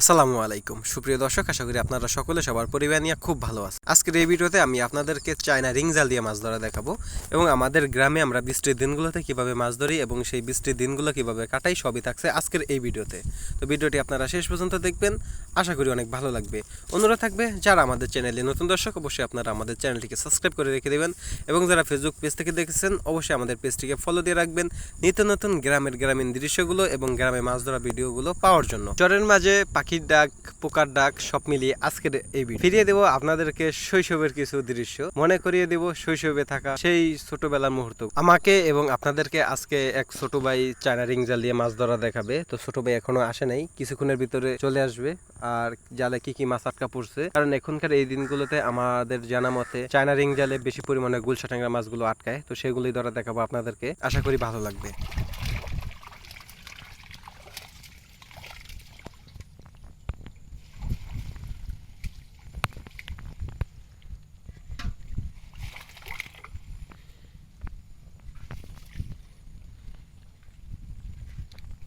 আসসালামু আলাইকুম। সুপ্রিয় দর্শক, আশা করি আপনারা সকলে সবার পরিবার নিয়ে খুব ভালো আছে আজকের এই ভিডিওতে আমি আপনাদেরকে চায়না রিং জাল দিয়ে মাছ ধরা দেখাবো এবং আমাদের গ্রামে আমরা বৃষ্টির দিনগুলোতে কীভাবে মাছ ধরি এবং সেই বৃষ্টির দিনগুলো কীভাবে কাটাই সবই থাকছে আজকের এই ভিডিওতে। তো ভিডিওটি আপনারা শেষ পর্যন্ত দেখবেন, আশা করি অনেক ভালো লাগবে। অনুরোধ থাকবে, যারা আমাদের চ্যানেলে নতুন দর্শক, অবশ্যই আপনারা আমাদের চ্যানেলটিকে সাবস্ক্রাইব করে রেখে দেবেন এবং যারা ফেসবুক পেজ থেকে দেখেছেন, অবশ্যই আমাদের পেজটিকে ফলো দিয়ে রাখবেন নিত্য নতুন গ্রামের গ্রামীণ দৃশ্যগুলো এবং গ্রামে মাছ ধরা ভিডিওগুলো পাওয়ার জন্য। চরের মাঝে পাখির ডাক, পোকার ডাক, সব মিলিয়ে আজকের এই ভিডিও ফিরিয়ে দেবো আপনাদেরকে শৈশবের কিছু দৃশ্য। মনে করিয়ে দেব শৈশবে থাকা সেই ছোটবেলার মুহূর্ত। আমাকে এবং আপনাদেরকে আজকে এক ছোট ভাই চায়না রিং জাল দিয়ে মাছ ধরা দেখাবে। তো ছোট ভাই এখনও আসে নাই, কিছুক্ষণের ভিতরে চলে আসবে। আর জালে কি কি মাছ আটকা পড়ছে? কারণ এখনকার এই দিনগুলোতে আমাদের জানা মতে চায়না রিং জালে বেশি পরিমাণে গুলশা ট্যাংরা মাছগুলো আটকায়। তো সেগুলোই ধরা দেখাবো আপনাদেরকে। আশা করি ভালো লাগবে।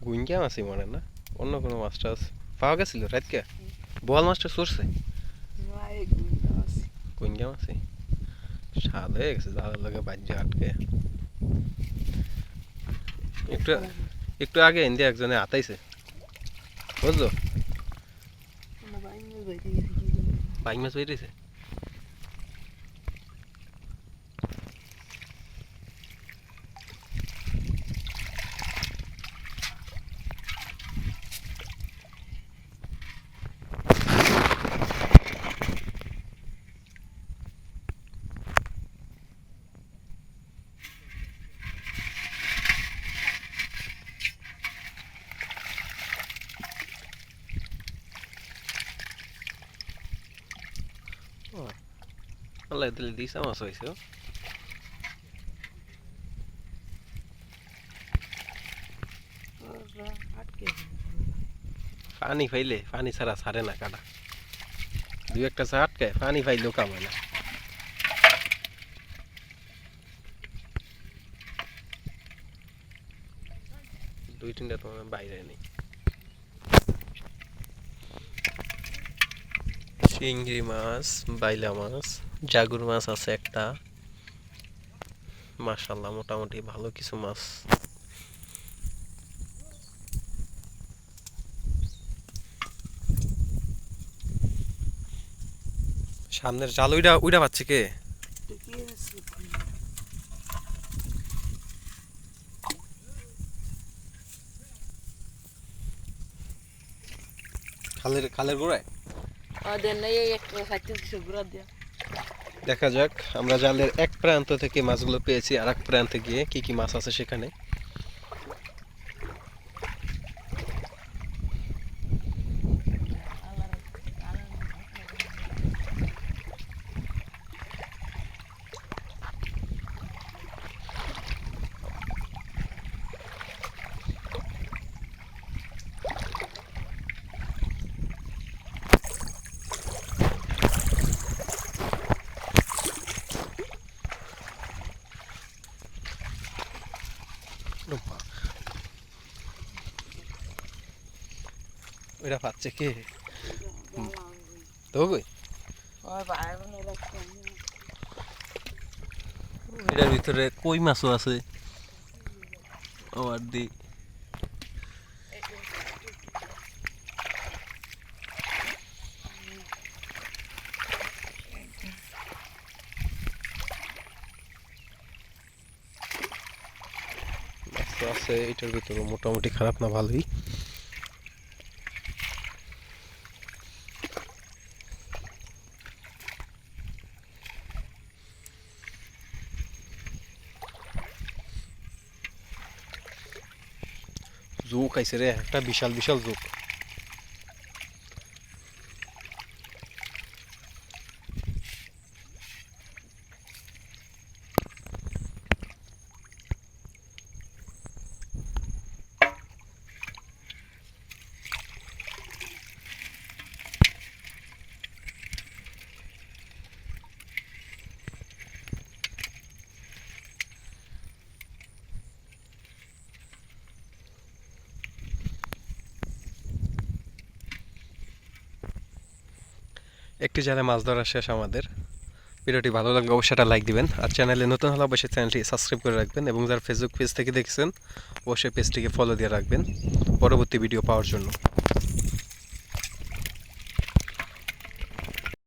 গুইঙ্গা মাছই মনে না? অন্য কোনো মাছটা আছে? পাওয়া গেছিল রাতকে বোয়াল মাছটা সরছে? গুইঙ্গা মাছই স্বাদ হয়ে গেছে দাদার লগে বাজ্যে আটকে। একটু একটু আগে ইন্ডিয়া একজনে আতাইছে। বুঝলো? বাইক মাছ বেরিয়েছে আল্লাহ দিলে দিসা মাছ হয়েছে। পানি ফাইলে পানি ছাড়া ছাড়ে না কাটা দু একটা চা আটকায় পানি ফাইলেও কাম না দুই তিনটা তোমার বাইরে নেই চিংড়ি মাছ, বাইলা মাছ, জাগুর মাছ আছে একটা। মাশাল্লাহ মোটামুটি ভালো কিছু মাছ। সামনের জাল উইডা উইডা পাচ্ছে কে? খালের খালের গোড়ায়? দেখা যাক, আমরা জালের এক প্রান্ত থেকে মাছগুলো পেয়েছি আর এক প্রান্তে গিয়ে কি কি মাছ আছে সেখানে। ওইটা পাচ্ছে কে? তো ভিতরে কই মাছও আছে? আবার দি। তো আছে, এটার ভিতরে মোটামুটি খারাপ না, ভালোই। জোক আইছে রে, একটা বিশাল বিশাল জোক। একটি জালে মাছ ধরা শেষ আমাদের। ভিডিওটি ভালো লাগলে অবশ্যই একটা লাইক দিবেন। আর চ্যানেলে নতুন হলে অবশ্যই চ্যানেলটি সাবস্ক্রাইব করে রাখবেন এবং যারা ফেসবুক পেজ থেকে দেখছেন, অবশ্যই পেজটিকে ফলো দিয়ে রাখবেন। পরবর্তী ভিডিও পাওয়ার জন্য।